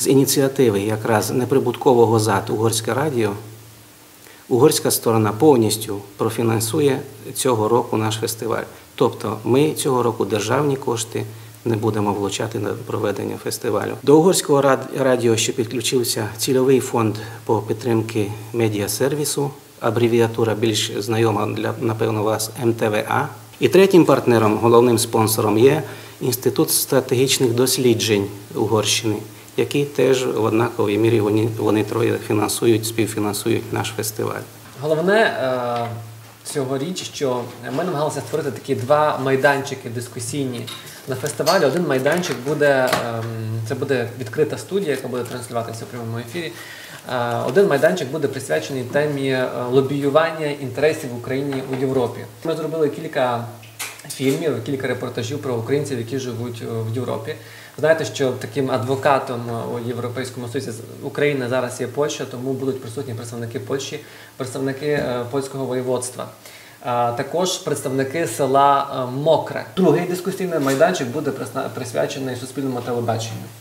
з ініціативи якраз неприбуткового ЗАД Угорське радіо, угорська сторона повністю профінансує цього року наш фестиваль. Тобто ми цього року державні кошти не будемо влучати на проведення фестивалю. До угорського радіо ще підключився цільовий фонд по підтримки медіасервісу, абревіатура більш знайома для напевно вас МТВА. І третім партнером, головним спонсором є Інститут стратегічних досліджень Угорщини, які теж в однаковій мірі вони, вони троє фінансують, співфінансують наш фестиваль. Головне е, цьогоріч, що ми намагалися створити такі два майданчики дискусійні на фестивалі. Один майданчик буде ем, це буде відкрита студія, яка буде транслюватися в прямому ефірі. Е, Один майданчик буде присвячений темі е, лобіювання інтересів в Україні у Європі. Ми зробили кілька фільмів, кілька репортажів про українців, які живуть е, в Європі. Знаєте, що таким адвокатом е, у Європейському Союзі України зараз є Польща, тому будуть присутні представники Польщі, представники е, польського воєводства. Також представники села Мокре. Другий дискусійний майданчик буде присвячений суспільному телебаченню.